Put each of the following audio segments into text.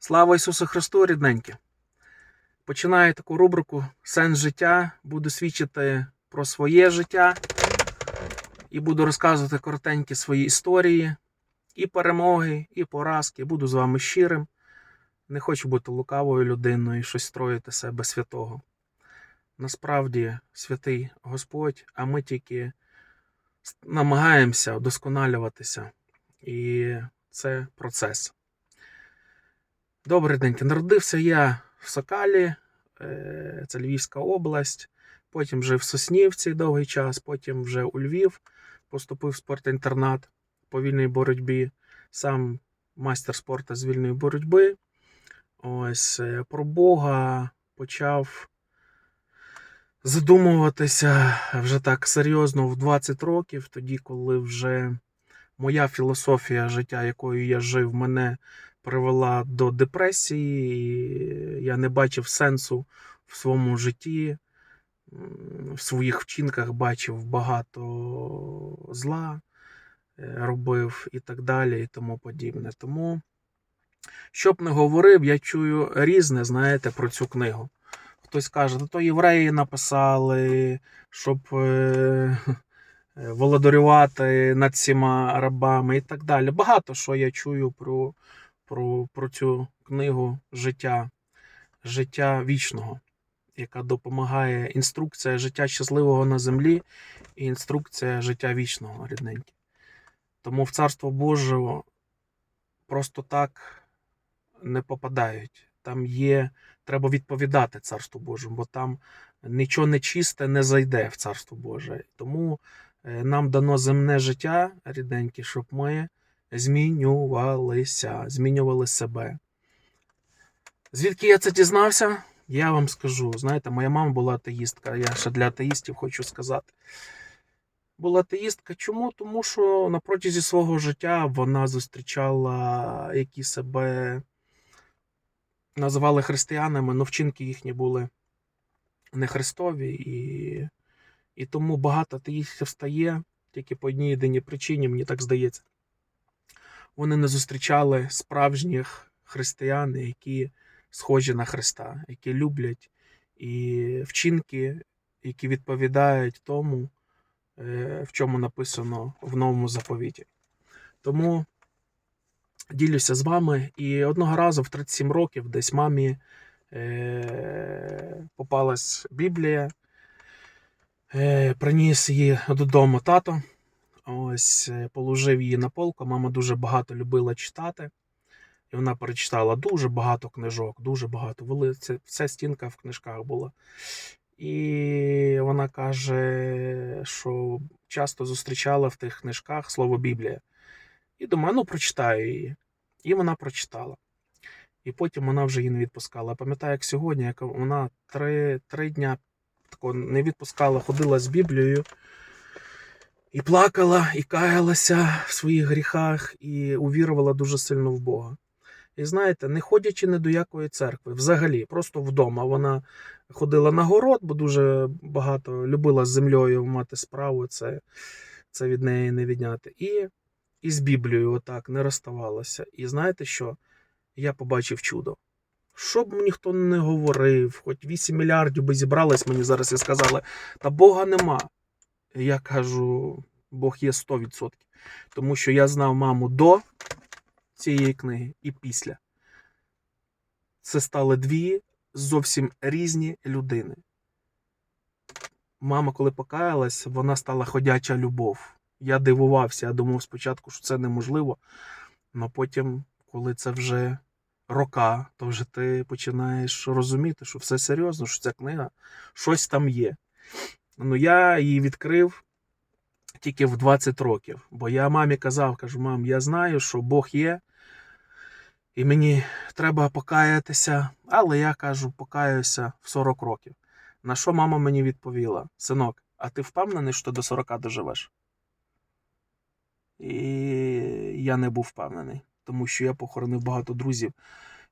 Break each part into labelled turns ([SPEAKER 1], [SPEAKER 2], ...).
[SPEAKER 1] Слава Ісусу Христу, рідненькі! Починаю таку рубрику Сенс життя. Буду свідчити про своє життя і буду розказувати коротенькі свої історії, і перемоги, і поразки. Буду з вами щирим. Не хочу бути лукавою людиною і щось строїти себе святого. Насправді святий Господь, а ми тільки намагаємося вдосконалюватися. І це процес. Добрий день. Народився я в Сокалі, е, це Львівська область. Потім жив в Соснівці довгий час, потім вже у Львів поступив в спортінтернат по вільній боротьбі. Сам майстер спорту з вільної боротьби. Ось е, про Бога почав задумуватися вже так серйозно в 20 років, тоді, коли вже моя філософія життя, якою я жив, мене привела до депресії. і Я не бачив сенсу в своєму житті, в своїх вчинках бачив багато зла, е, робив і так далі, і тому подібне. Тому, що б не говорив, я чую різне, знаєте, про цю книгу. Хтось каже, «Та то євреї написали, щоб е, володарювати над всіма рабами і так далі. Багато що я чую про, про, про цю книгу життя, життя вічного, яка допомагає інструкція життя щасливого на землі і інструкція життя вічного, рідненькі. Тому в Царство Боже просто так не попадають. Там є, треба відповідати Царству Божому, бо там нічого нечисте не зайде в Царство Боже. Тому е, нам дано земне життя, рідненькі, щоб ми змінювалися, змінювали себе. Звідки я це дізнався? Я вам скажу. Знаєте, моя мама була атеїстка, я ще для атеїстів хочу сказати. Була атеїстка. Чому? Тому що на протязі свого життя вона зустрічала, які себе називали християнами, але вчинки їхні були не христові, і, і тому багато атеїстів стає тільки по одній єдиній причині, мені так здається. Вони не зустрічали справжніх християн, які схожі на Христа, які люблять і вчинки, які відповідають тому, е, в чому написано в новому заповіті. Тому ділюся з вами. І одного разу в 37 років десь мамі е, попалась Біблія, е, приніс її додому тато. Ось е, положив її на полку. Мама дуже багато любила читати. І вона перечитала дуже багато книжок, дуже багато. Це вся стінка в книжках була. І вона каже, що часто зустрічала в тих книжках слово Біблія. І думаю, ну прочитаю її. І вона прочитала. І потім вона вже її не відпускала. Пам'ятаю, як сьогодні, як вона три, три дня тако не відпускала, ходила з Біблією. І плакала, і каялася в своїх гріхах, і увірувала дуже сильно в Бога. І знаєте, не ходячи ні до якої церкви, взагалі, просто вдома. Вона ходила на город, бо дуже багато любила з землею мати справу, це, це від неї не відняти. І, і з Біблією отак не розставалася. І знаєте що? Я побачив чудо. Що б ніхто не говорив, хоч 8 мільярдів би зібралось мені зараз і сказали, та Бога нема. Я кажу, Бог є 100%. Тому що я знав маму до цієї книги і після. Це стали дві зовсім різні людини. Мама, коли покаялась, вона стала ходяча любов. Я дивувався, я думав спочатку, що це неможливо. Але потім, коли це вже рока, то вже ти починаєш розуміти, що все серйозно, що ця книга щось там є. Ну, я її відкрив тільки в 20 років. Бо я мамі казав, кажу, мам, я знаю, що Бог є, і мені треба покаятися, але я кажу, покаюся в 40 років. На що мама мені відповіла: Синок, а ти впевнений, що до 40 доживеш? І я не був впевнений, тому що я похоронив багато друзів,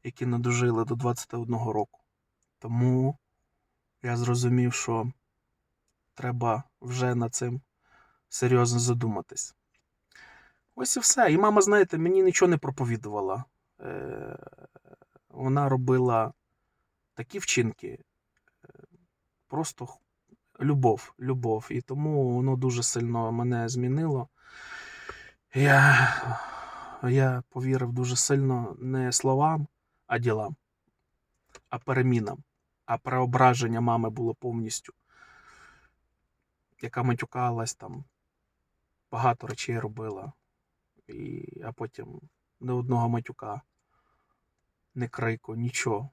[SPEAKER 1] які не дожили до 21 року. Тому я зрозумів, що треба вже над цим серйозно задуматись. Ось і все. І мама, знаєте, мені нічого не проповідувала. Е, вона робила такі вчинки, е, просто любов, любов. І тому воно дуже сильно мене змінило. Я, я повірив дуже сильно не словам, а ділам, а перемінам. А преображення мами було повністю. Яка матюкалась там, багато речей робила. І, а потім не одного матюка, не крику, нічого.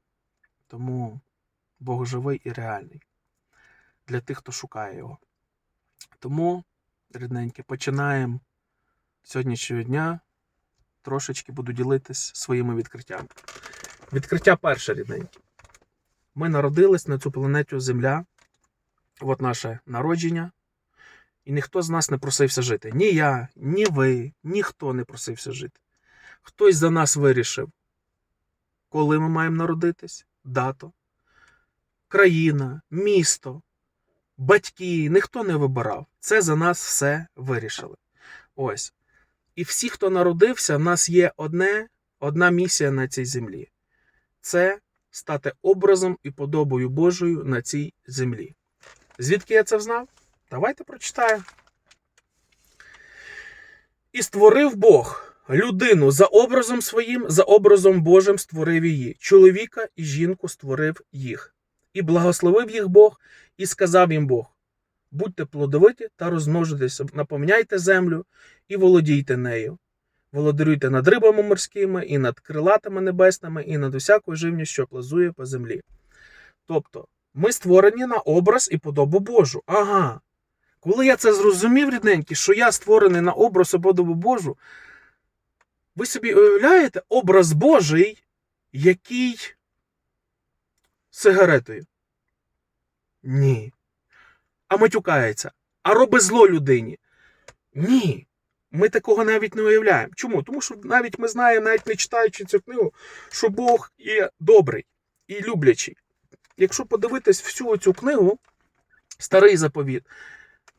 [SPEAKER 1] Тому Бог живий і реальний для тих, хто шукає його. Тому, рідненькі, починаємо сьогоднішнього дня. Трошечки буду ділитись своїми відкриттями. Відкриття перше, рідненькі. Ми народились на цю планету Земля. От наше народження. І ніхто з нас не просився жити. Ні я, ні ви, ніхто не просився жити. Хтось за нас вирішив, коли ми маємо народитись, дату, країна, місто, батьки, ніхто не вибирав. Це за нас все вирішили. Ось. І всі, хто народився, в нас є одне, одна місія на цій землі. Це стати образом і подобою Божою на цій землі. Звідки я це знав? Давайте прочитаємо. І створив Бог людину за образом своїм, за образом Божим створив її. Чоловіка і жінку створив їх. І благословив їх Бог, і сказав їм Бог: будьте плодовиті та розмножуйтеся, наповняйте землю і володійте нею. Володарюйте над рибами морськими, і над крилатами небесними, і над усякою живністю, що плазує по землі. Тобто, ми створені на образ і подобу Божу. Ага. Коли я це зрозумів, рідненькі, що я створений на образ і подобу Божу, ви собі уявляєте образ Божий, який сигаретою? Ні. А матюкається. А робить зло людині? Ні. Ми такого навіть не уявляємо. Чому? Тому що навіть ми знаємо, навіть не читаючи цю книгу, що Бог є добрий і люблячий. Якщо подивитись всю цю книгу, старий заповіт,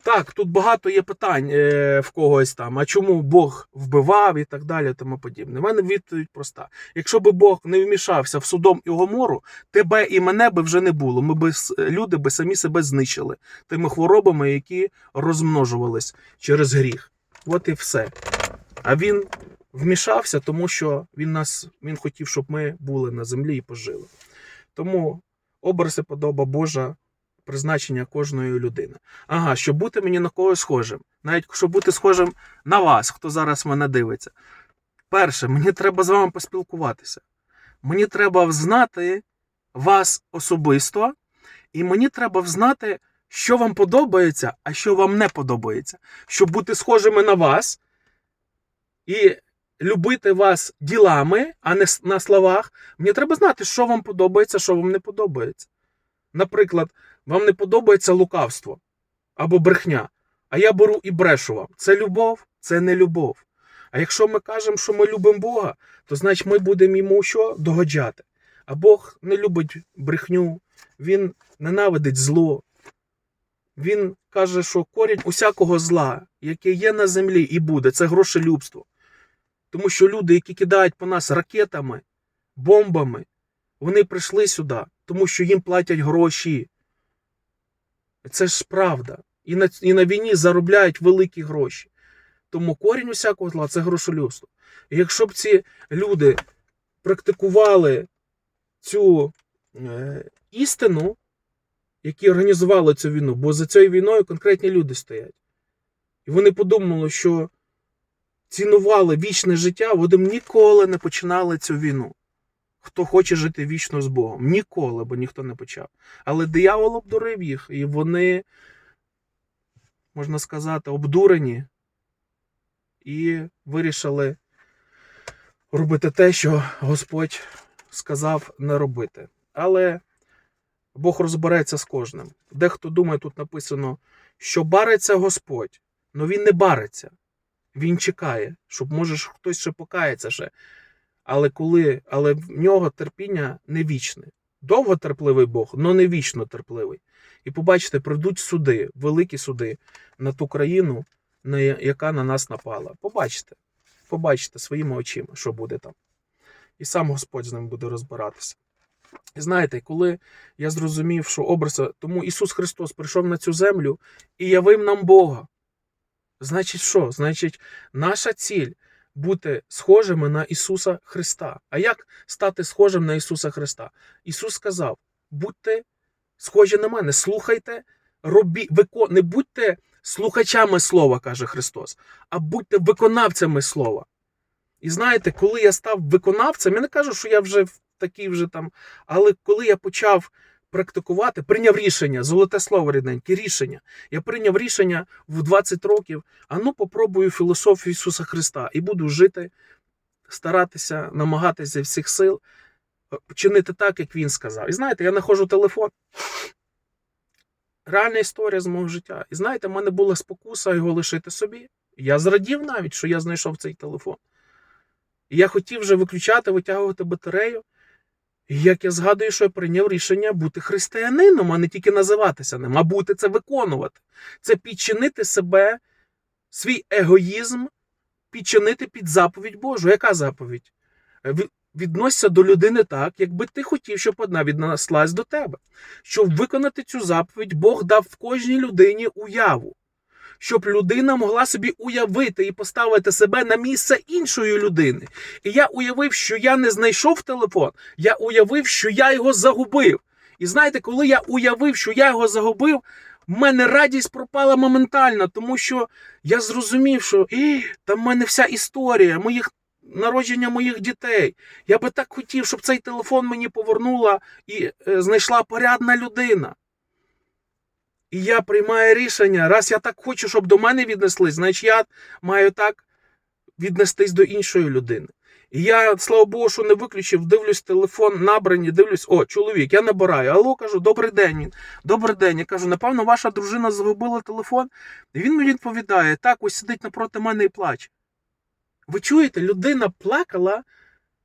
[SPEAKER 1] так, тут багато є питань е, в когось там, а чому Бог вбивав і так далі, тому подібне. У мене відповідь проста. Якщо би Бог не вмішався в судом і Гомору, тебе і мене би вже не було. Ми би люди би самі себе знищили тими хворобами, які розмножувались через гріх. От і все. А він вмішався, тому що він нас він хотів, щоб ми були на землі і пожили. Тому образ і подоба Божа призначення кожної людини. Ага, щоб бути мені на когось схожим, навіть щоб бути схожим на вас, хто зараз мене дивиться. Перше, мені треба з вами поспілкуватися. Мені треба взнати вас особисто, і мені треба взнати, що вам подобається, а що вам не подобається. Щоб бути схожими на вас і любити вас ділами, а не на словах. Мені треба знати, що вам подобається, що вам не подобається. Наприклад, вам не подобається лукавство або брехня, а я беру і брешу вам. Це любов, це не любов. А якщо ми кажемо, що ми любимо Бога, то значить ми будемо йому що догоджати. А Бог не любить брехню, Він ненавидить зло. Він каже, що корінь усякого зла, яке є на землі і буде, це грошелюбство. Тому що люди, які кидають по нас ракетами, бомбами, вони прийшли сюди, тому що їм платять гроші. Це ж правда. І на, і на війні заробляють великі гроші. Тому корінь усякого зла це грошолюбство. І якщо б ці люди практикували цю е, істину, які організували цю війну, бо за цією війною конкретні люди стоять. І вони подумали, що цінували вічне життя, вони ніколи не починали цю війну. Хто хоче жити вічно з Богом. Ніколи, бо ніхто не почав. Але диявол обдурив їх, і вони, можна сказати, обдурені і вирішили робити те, що Господь сказав не робити. Але Бог розбереться з кожним. Дехто думає, тут написано, що бариться Господь, але він не бариться. Він чекає, щоб може хтось ще покається ще. Але коли, але в нього терпіння не вічне. Довготерпливий Бог, але не вічно терпливий. І побачите, прийдуть суди, великі суди на ту країну, яка на нас напала. Побачите, побачите своїми очима, що буде там. і сам Господь з ним буде розбиратися. І знаєте, коли я зрозумів, що образ, тому Ісус Христос прийшов на цю землю і явив нам Бога. Значить, що? Значить, наша ціль бути схожими на Ісуса Христа. А як стати схожим на Ісуса Христа? Ісус сказав: будьте схожі на мене, слухайте, робі, вико... не будьте слухачами слова, каже Христос, а будьте виконавцями слова. І знаєте, коли я став виконавцем, я не кажу, що я вже такий вже там, але коли я почав практикувати, прийняв рішення, золоте слово рідненьке, рішення. Я прийняв рішення в 20 років, а ну попробую філософію Ісуса Христа і буду жити, старатися, намагатися всіх сил е, чинити так, як Він сказав. І знаєте, я знаходжу телефон. Реальна історія з мого життя. І знаєте, в мене була спокуса його лишити собі. Я зрадів навіть, що я знайшов цей телефон. І я хотів вже виключати, витягувати батарею. Як я згадую, що я прийняв рішення бути християнином, а не тільки називатися ним, а бути це виконувати. Це підчинити себе, свій егоїзм, підчинити під заповідь Божу. Яка заповідь? Е, Відносься до людини так, якби ти хотів, щоб одна віднеслась до тебе. Щоб виконати цю заповідь, Бог дав в кожній людині уяву. Щоб людина могла собі уявити і поставити себе на місце іншої людини. І я уявив, що я не знайшов телефон, я уявив, що я його загубив. І знаєте, коли я уявив, що я його загубив, в мене радість пропала моментально, тому що я зрозумів, що «Ій, там в мене вся історія моїх народження моїх дітей. Я би так хотів, щоб цей телефон мені повернула і е, знайшла порядна людина. І я приймаю рішення, раз я так хочу, щоб до мене віднеслись, значить я маю так віднестись до іншої людини. І я, слава Богу, що не виключив, дивлюсь телефон, набрані, дивлюсь, о, чоловік, я набираю. Алло, кажу, добрий день. Він, добрий день. Я кажу, напевно, ваша дружина загубила телефон. І він мені відповідає: так, ось сидить напроти мене і плаче. Ви чуєте, людина плакала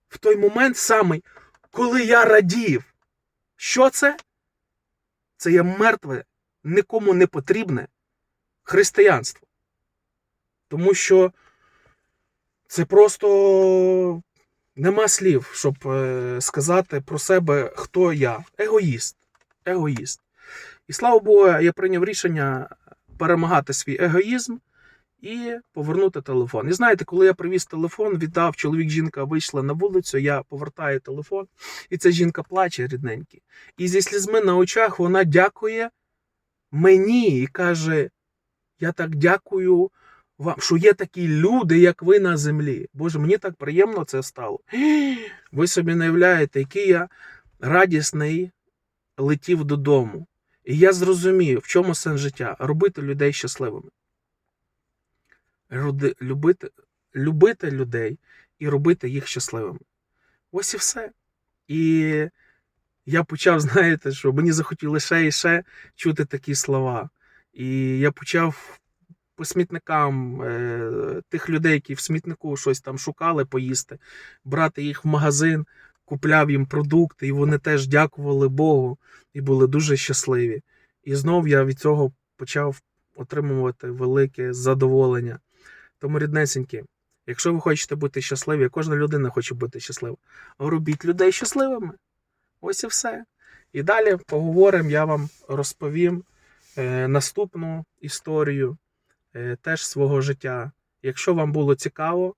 [SPEAKER 1] в той момент самий, коли я радів. Що це? Це є мертве, нікому не потрібне християнство. Тому що це просто нема слів, щоб е, сказати про себе, хто я. Егоїст. Егоїст. І слава Богу, я прийняв рішення перемагати свій егоїзм і повернути телефон. І знаєте, коли я привіз телефон, віддав чоловік, жінка вийшла на вулицю, я повертаю телефон, і ця жінка плаче рідненький. І зі слізьми на очах вона дякує мені і каже: Я так дякую вам, що є такі люди, як ви на землі. Боже, мені так приємно це стало. Ви собі не уявляєте, який я радісний летів додому. І я зрозумів, в чому сенс життя робити людей щасливими. Руди- Любити, любити людей і робити їх щасливими. Ось і все. І я почав, знаєте, що мені захотілося ще і ще чути такі слова. І я почав по смітникам е, тих людей, які в смітнику щось там шукали поїсти, брати їх в магазин, купляв їм продукти, і вони теж дякували Богу і були дуже щасливі. І знов я від цього почав отримувати велике задоволення. Тому, ріднесенькі, якщо ви хочете бути щасливі, кожна людина хоче бути щаслива, робіть людей щасливими. Ось і все. І далі поговоримо, я вам розповім е, наступну історію е, теж свого життя. Якщо вам було цікаво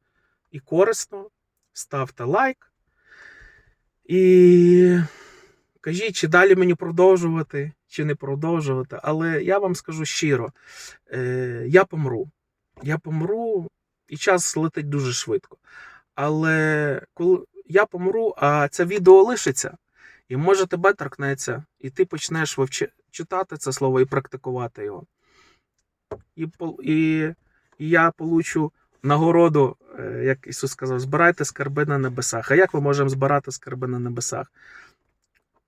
[SPEAKER 1] і корисно, ставте лайк. І кажіть, чи далі мені продовжувати, чи не продовжувати. Але я вам скажу щиро: е, я помру. Я помру, і час летить дуже швидко. Але коли я помру, а це відео лишиться, і може тебе торкнеться, і ти почнеш вивчи... читати це слово і практикувати його. І, і, і я получу нагороду, е, як Ісус сказав, збирайте скарби на небесах. А як ми можемо збирати скарби на небесах?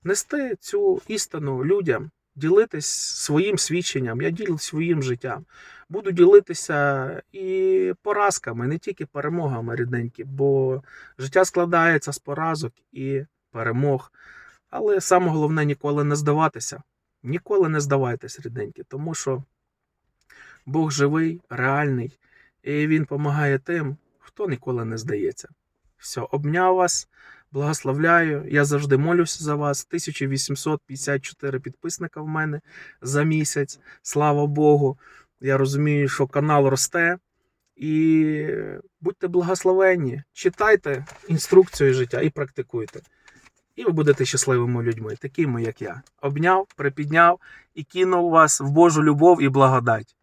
[SPEAKER 1] Нести цю істину людям, ділитись своїм свідченням, я ділю своїм життям. Буду ділитися і поразками, не тільки перемогами рідненькі, бо життя складається з поразок і перемог. Але саме головне ніколи не здаватися. Ніколи не здавайтесь, рідненькі, тому що Бог живий, реальний, і Він допомагає тим, хто ніколи не здається. Все, обняв вас, благословляю. Я завжди молюся за вас. 1854 підписника в мене за місяць. Слава Богу. Я розумію, що канал росте. І будьте благословенні, читайте інструкцію життя і практикуйте. І ви будете щасливими людьми, такими, як я. Обняв, припідняв і кинув вас в Божу любов і благодать.